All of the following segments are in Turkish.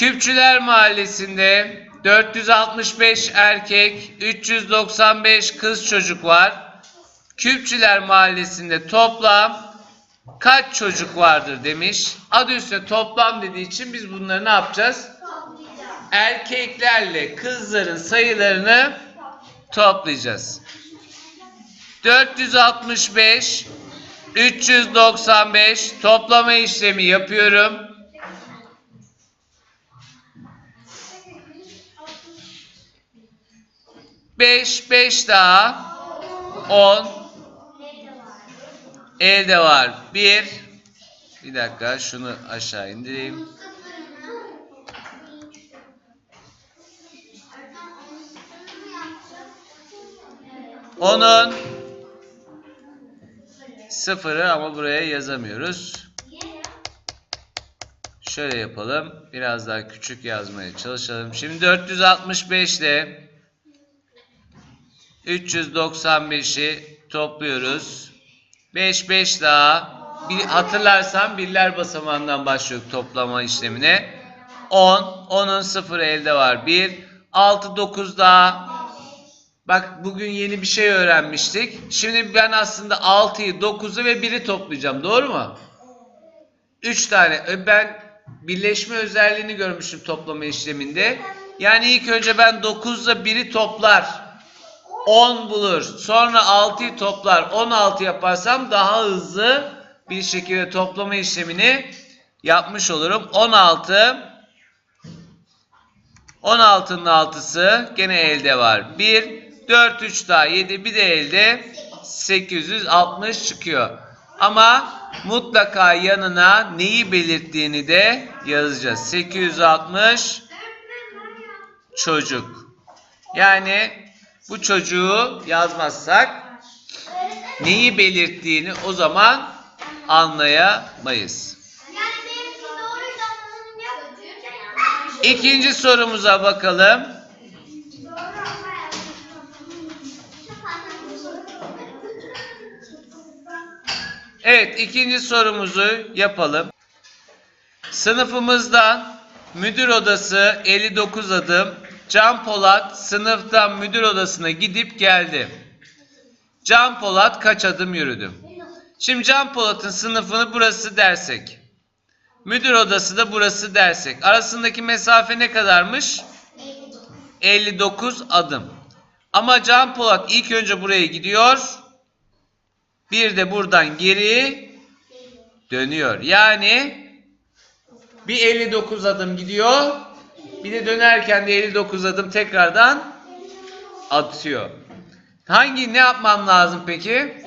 Küpçüler Mahallesi'nde 465 erkek, 395 kız çocuk var. Küpçüler Mahallesi'nde toplam kaç çocuk vardır demiş. Adı üstünde toplam dediği için biz bunları ne yapacağız? Erkeklerle kızların sayılarını toplayacağız. 465 395 toplama işlemi yapıyorum. 5 5 daha 10 elde var. 1 Bir dakika şunu aşağı indireyim. Onun sıfırı ama buraya yazamıyoruz. Şöyle yapalım. Biraz daha küçük yazmaya çalışalım. Şimdi 465 ile 395'i topluyoruz. 5 5 daha. Bir, hatırlarsan birler basamağından başlıyor toplama işlemine. 10. 10'un sıfırı elde var. 1. 6 9 daha. Bak bugün yeni bir şey öğrenmiştik. Şimdi ben aslında 6'yı, 9'u ve 1'i toplayacağım. Doğru mu? 3 tane. E, Ben birleşme özelliğini görmüştüm toplama işleminde. Yani ilk önce ben 9 ile 1'i toplar. 10 bulur. Sonra 6'yı toplar. 16 yaparsam daha hızlı bir şekilde toplama işlemini yapmış olurum. 16 16'nın 6'sı gene elde var. 1 4 3 daha 7 bir de elde 860 çıkıyor. Ama mutlaka yanına neyi belirttiğini de yazacağız. 860 çocuk. Yani bu çocuğu yazmazsak neyi belirttiğini o zaman anlayamayız. İkinci sorumuza bakalım. Evet ikinci sorumuzu yapalım. Sınıfımızdan müdür odası 59 adım. Can Polat sınıftan müdür odasına gidip geldi. Can Polat kaç adım yürüdü? Şimdi Can Polat'ın sınıfını burası dersek. Müdür odası da burası dersek. Arasındaki mesafe ne kadarmış? 59 adım. Ama Can Polat ilk önce buraya gidiyor. Bir de buradan geri dönüyor. Yani bir 59 adım gidiyor. Bir de dönerken de 59 adım tekrardan atıyor. Hangi ne yapmam lazım peki?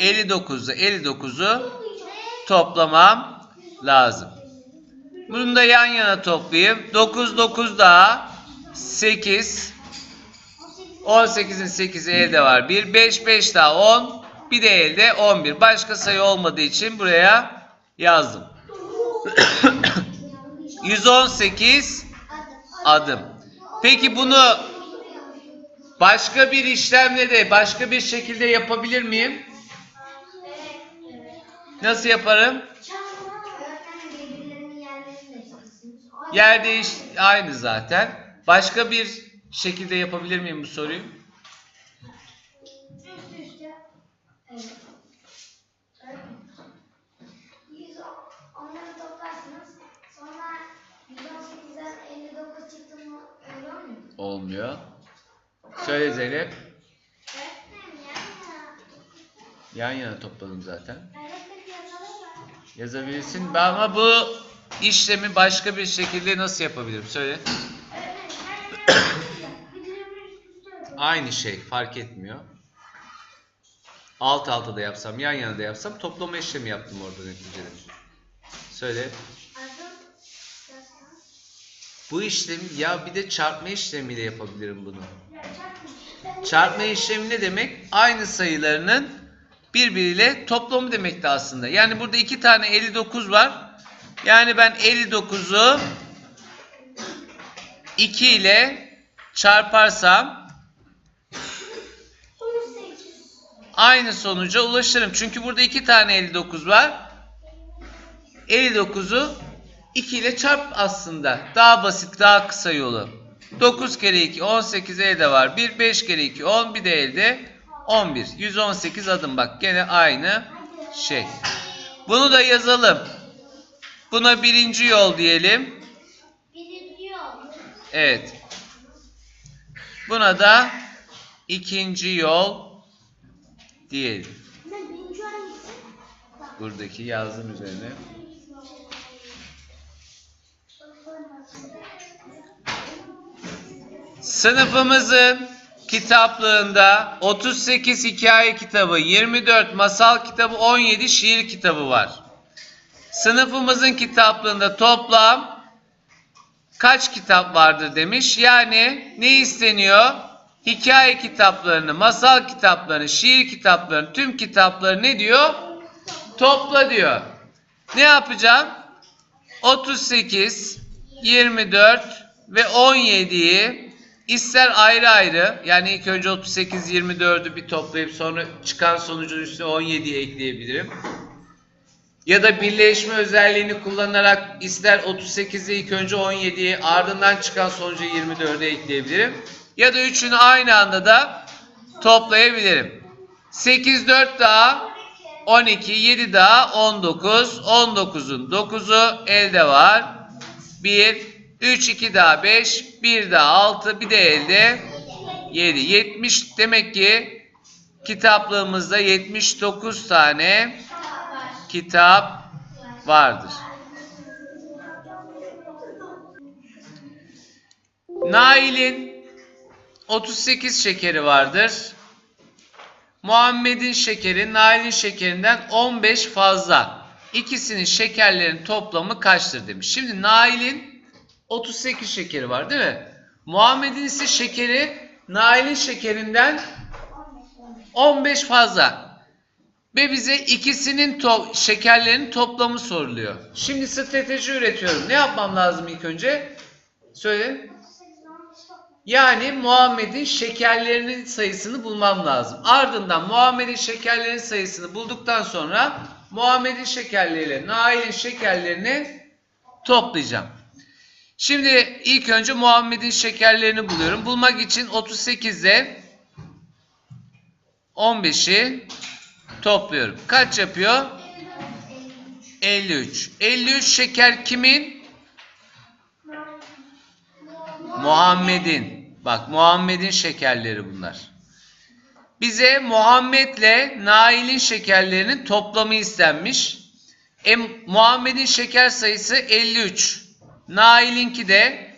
59'u 59'u toplamam lazım. Bunu da yan yana toplayayım. 9 9 daha 8 18'in 8'i elde var. 1 5 5 daha 10 bir de elde 11. Başka sayı olmadığı için buraya yazdım. 118 adım. Peki bunu başka bir işlemle de başka bir şekilde yapabilir miyim? Nasıl yaparım? Yer değiş aynı zaten. Başka bir şekilde yapabilir miyim bu soruyu? Olmuyor. Söyle Zeynep. Yan yana topladım zaten. Yazabilirsin. Ben ama bu işlemi başka bir şekilde nasıl yapabilirim? Söyle. Aynı şey fark etmiyor. Alt alta da yapsam, yan yana da yapsam toplama işlemi yaptım orada neticede. Söyle. Bu işlemi ya bir de çarpma işlemiyle yapabilirim bunu. Çarpma. İşlemi ne demek? Aynı sayılarının birbiriyle toplamı demekti aslında. Yani burada iki tane 59 var. Yani ben 59'u 2 ile çarparsam 18. aynı sonuca ulaşırım. Çünkü burada iki tane 59 var. 59'u 2 ile çarp aslında. Daha basit, daha kısa yolu. 9 kere 2 18 elde var. 1 5 kere 2 10 bir de elde 11. 118 adım bak gene aynı şey. Bunu da yazalım. Buna birinci yol diyelim. Birinci yol. Evet. Buna da ikinci yol diyelim. Buradaki yazdım üzerine. Sınıfımızın kitaplığında 38 hikaye kitabı, 24 masal kitabı, 17 şiir kitabı var. Sınıfımızın kitaplığında toplam kaç kitap vardır demiş. Yani ne isteniyor? Hikaye kitaplarını, masal kitaplarını, şiir kitaplarını, tüm kitapları ne diyor? Topla diyor. Ne yapacağım? 38, 24 ve 17'yi ister ayrı ayrı yani ilk önce 38, 24'ü bir toplayıp sonra çıkan sonucun üstüne 17'yi ekleyebilirim. Ya da birleşme özelliğini kullanarak ister 38'i ilk önce 17'yi ardından çıkan sonucu 24'e ekleyebilirim. Ya da üçünü aynı anda da toplayabilirim. 8, 4 daha 12, 7 daha 19. 19'un 9'u elde var. 1, 3, 2 daha 5, 1 daha 6, bir de elde 7. 70 demek ki kitaplığımızda 79 tane kitap vardır. Nail'in 38 şekeri vardır. Muhammed'in şekeri Nail'in şekerinden 15 fazla. İkisinin şekerlerin toplamı kaçtır demiş. Şimdi Nail'in 38 şekeri var değil mi? Muhammed'in ise şekeri Nail'in şekerinden 15 fazla. Ve bize ikisinin to- şekerlerinin toplamı soruluyor. Şimdi strateji üretiyorum. Ne yapmam lazım ilk önce? Söyle. Yani Muhammed'in şekerlerinin sayısını bulmam lazım. Ardından Muhammed'in şekerlerinin sayısını bulduktan sonra Muhammed'in şekerleriyle Nail'in şekerlerini toplayacağım. Şimdi ilk önce Muhammed'in şekerlerini buluyorum. Bulmak için 38'de 15'i topluyorum. Kaç yapıyor? 53. 53 şeker kimin? Muhammed'in. Bak Muhammed'in şekerleri bunlar. Bize Muhammed'le Nail'in şekerlerinin toplamı istenmiş. E, Muhammed'in şeker sayısı 53. Nail'inki de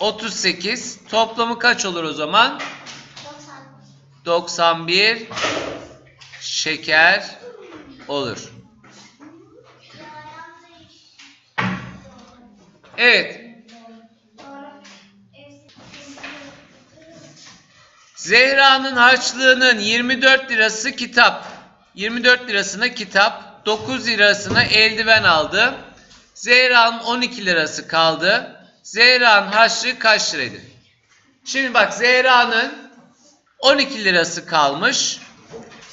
38. Toplamı kaç olur o zaman? 91 şeker olur. Evet. Zehra'nın harçlığının 24 lirası kitap. 24 lirasına kitap. 9 lirasına eldiven aldı. Zehra'nın 12 lirası kaldı. Zehra'nın harçlığı kaç liraydı? Şimdi bak Zehra'nın 12 lirası kalmış.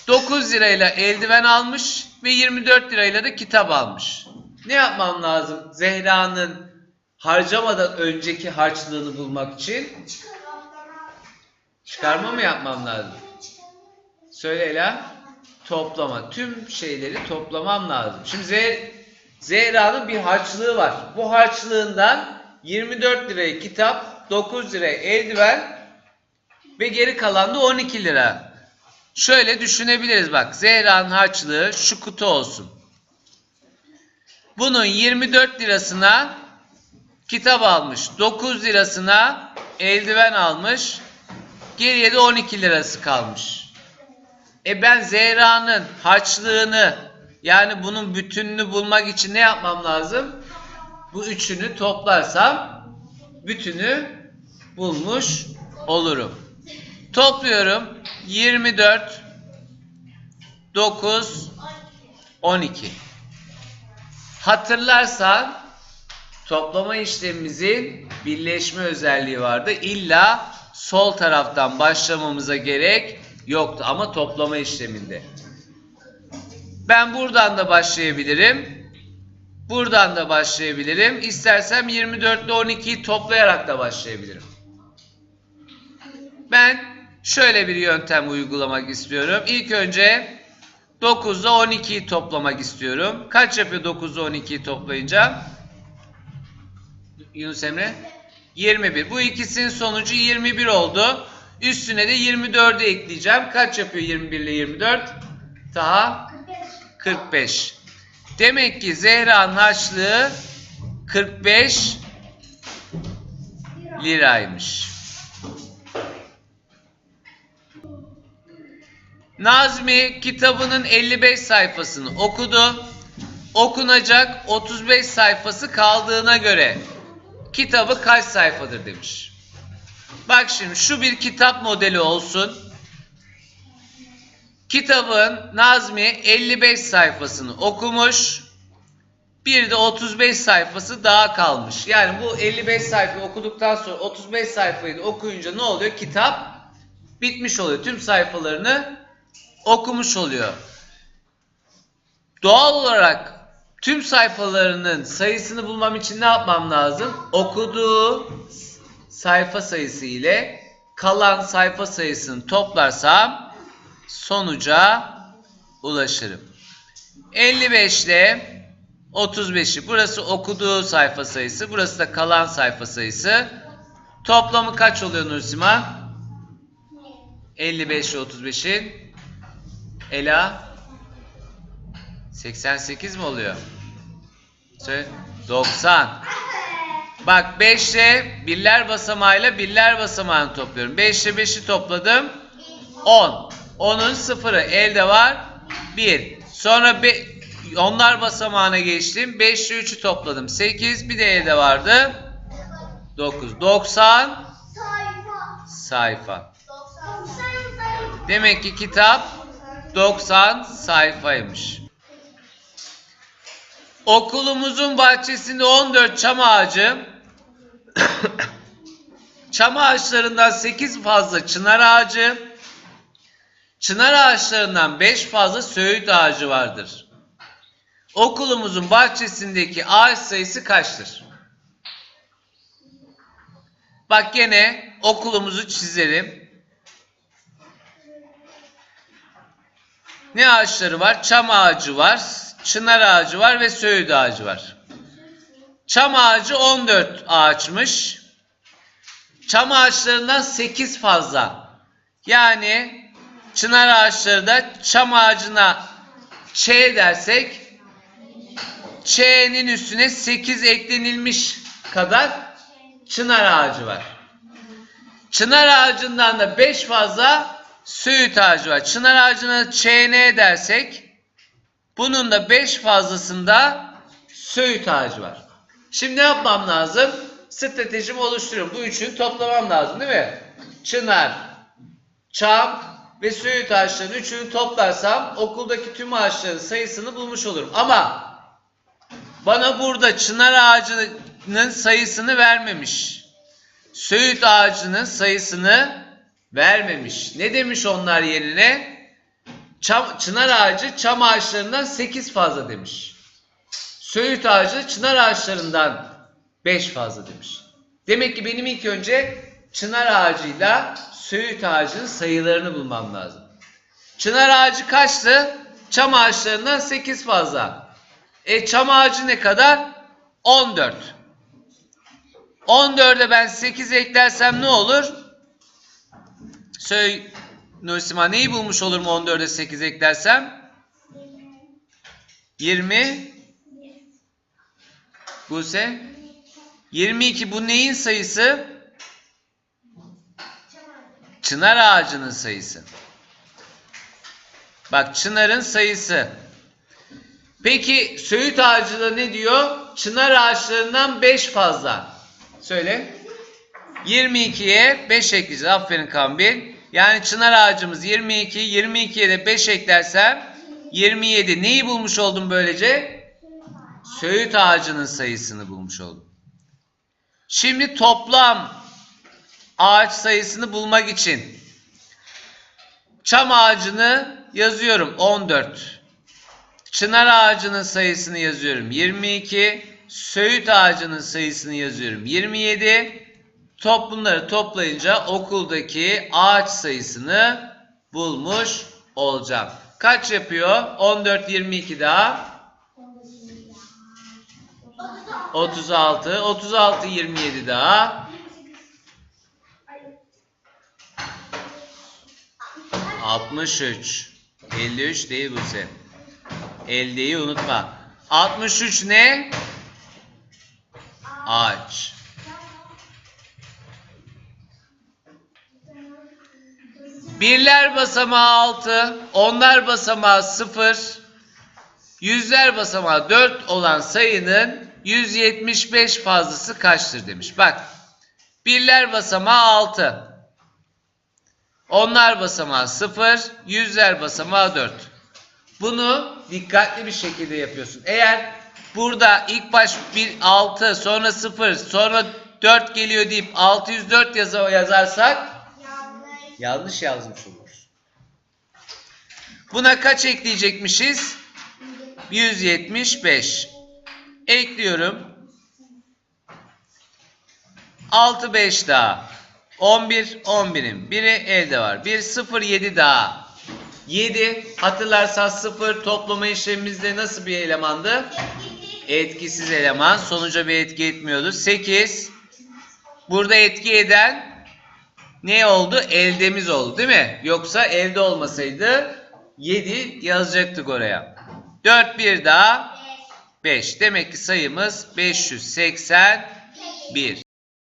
9 lirayla eldiven almış ve 24 lirayla da kitap almış. Ne yapmam lazım Zehra'nın harcamadan önceki harçlığını bulmak için? Çıkarma mı yapmam lazım? Söyle Ela. Toplama. Tüm şeyleri toplamam lazım. Şimdi Ze- Zehra'nın bir harçlığı var. Bu harçlığından 24 liraya kitap, 9 liraya eldiven ve geri kalan da 12 lira. Şöyle düşünebiliriz bak. Zehra'nın harçlığı şu kutu olsun. Bunun 24 lirasına kitap almış. 9 lirasına eldiven almış. Geriye de 12 lirası kalmış. E ben Zehra'nın harçlığını yani bunun bütününü bulmak için ne yapmam lazım? Bu üçünü toplarsam bütünü bulmuş olurum. Topluyorum. 24 9 12. Hatırlarsan toplama işlemimizin birleşme özelliği vardı. İlla sol taraftan başlamamıza gerek yoktu ama toplama işleminde. Ben buradan da başlayabilirim. Buradan da başlayabilirim. İstersem 24 ile 12'yi toplayarak da başlayabilirim. Ben şöyle bir yöntem uygulamak istiyorum. İlk önce 9 ile 12'yi toplamak istiyorum. Kaç yapıyor 9 ile 12'yi toplayınca? Yunus Emre? 21. Bu ikisinin sonucu 21 oldu. Üstüne de 24'ü ekleyeceğim. Kaç yapıyor 21 ile 24? Daha 45. Demek ki Zehra'nın harçlığı 45 liraymış. Nazmi kitabının 55 sayfasını okudu. Okunacak 35 sayfası kaldığına göre kitabı kaç sayfadır demiş. Bak şimdi şu bir kitap modeli olsun. Kitabın Nazmi 55 sayfasını okumuş. Bir de 35 sayfası daha kalmış. Yani bu 55 sayfa okuduktan sonra 35 sayfayı da okuyunca ne oluyor? Kitap bitmiş oluyor. Tüm sayfalarını okumuş oluyor. Doğal olarak tüm sayfalarının sayısını bulmam için ne yapmam lazım? Okuduğu sayfa sayısı ile kalan sayfa sayısını toplarsam sonuca ulaşırım. 55 ile 35'i burası okuduğu sayfa sayısı, burası da kalan sayfa sayısı. Toplamı kaç oluyor Nursima? 55 ile 35'in Ela 88 mi oluyor? Söyle. 90. Bak 5 ile birler basamağıyla birler basamağını topluyorum. 5 ile 5'i topladım. 10. 10'un sıfırı elde var. 1. Sonra be, onlar basamağına geçtim. 5 ile 3'ü topladım. 8. Bir de elde vardı. 9. 90 Sayfa. sayfa. 90 sayfa. Demek ki kitap 90 sayfaymış. Okulumuzun bahçesinde 14 çam ağacı, çam ağaçlarından 8 fazla çınar ağacı, çınar ağaçlarından 5 fazla söğüt ağacı vardır. Okulumuzun bahçesindeki ağaç sayısı kaçtır? Bak gene okulumuzu çizelim. Ne ağaçları var? Çam ağacı var, çınar ağacı var ve söğüt ağacı var. Çam ağacı 14 ağaçmış. Çam ağaçlarından 8 fazla. Yani çınar ağaçları da çam ağacına Ç dersek Ç'nin üstüne 8 eklenilmiş kadar çınar ağacı var. Çınar ağacından da 5 fazla söğüt ağacı var. Çınar ağacına ÇN dersek bunun da 5 fazlasında söğüt ağacı var. Şimdi ne yapmam lazım? Stratejimi oluşturuyorum. Bu üçünü toplamam lazım değil mi? Çınar, çam ve söğüt ağaçlarının üçünü toplarsam okuldaki tüm ağaçların sayısını bulmuş olurum. Ama bana burada çınar ağacının sayısını vermemiş. Söğüt ağacının sayısını vermemiş. Ne demiş onlar yerine? Çam, çınar ağacı çam ağaçlarından 8 fazla demiş. Söğüt ağacı çınar ağaçlarından 5 fazla demiş. Demek ki benim ilk önce çınar ağacıyla söğüt ağacının sayılarını bulmam lazım. Çınar ağacı kaçtı? Çam ağaçlarından 8 fazla. E çam ağacı ne kadar? 14. 14'e ben 8 eklersem ne olur? Söyle Nursima neyi bulmuş olurum 14'e 8 eklersem? 20 Buse 22 bu neyin sayısı? Çınar ağacının sayısı. Bak çınarın sayısı. Peki söğüt ağacı da ne diyor? Çınar ağaçlarından 5 fazla. Söyle. 22'ye 5 ekleyeceğiz. Aferin Kambil. Yani çınar ağacımız 22. 22'ye de 5 eklersem 27. Neyi bulmuş oldum böylece? Söğüt ağacının sayısını bulmuş oldum. Şimdi toplam ağaç sayısını bulmak için çam ağacını yazıyorum 14. Çınar ağacının sayısını yazıyorum 22. Söğüt ağacının sayısını yazıyorum 27. Top bunları toplayınca okuldaki ağaç sayısını bulmuş olacağım. Kaç yapıyor? 14 22 daha 36 36 27 daha 63 53 değil bu sen. 50'yi unutma. 63 ne? Ağaç. Birler basamağı 6, onlar basamağı 0, yüzler basamağı 4 olan sayının 175 fazlası kaçtır demiş. Bak, birler basamağı 6, onlar basamağı 0, yüzler basamağı 4. Bunu dikkatli bir şekilde yapıyorsun. Eğer burada ilk baş 1 6 sonra 0 sonra 4 geliyor deyip 604 yaza- yazarsak yanlış yazmış oluruz. Buna kaç ekleyecekmişiz? 175. Ekliyorum. 6 5 daha. 11 11'in biri elde var. 1 0 7 daha. 7 hatırlarsan 0 toplama işlemimizde nasıl bir elemandı? Etkisiz eleman. Sonuca bir etki etmiyordu. 8 burada etki eden ne oldu? Eldemiz oldu değil mi? Yoksa elde olmasaydı 7 yazacaktık oraya. 4 bir daha 5. Demek ki sayımız 581.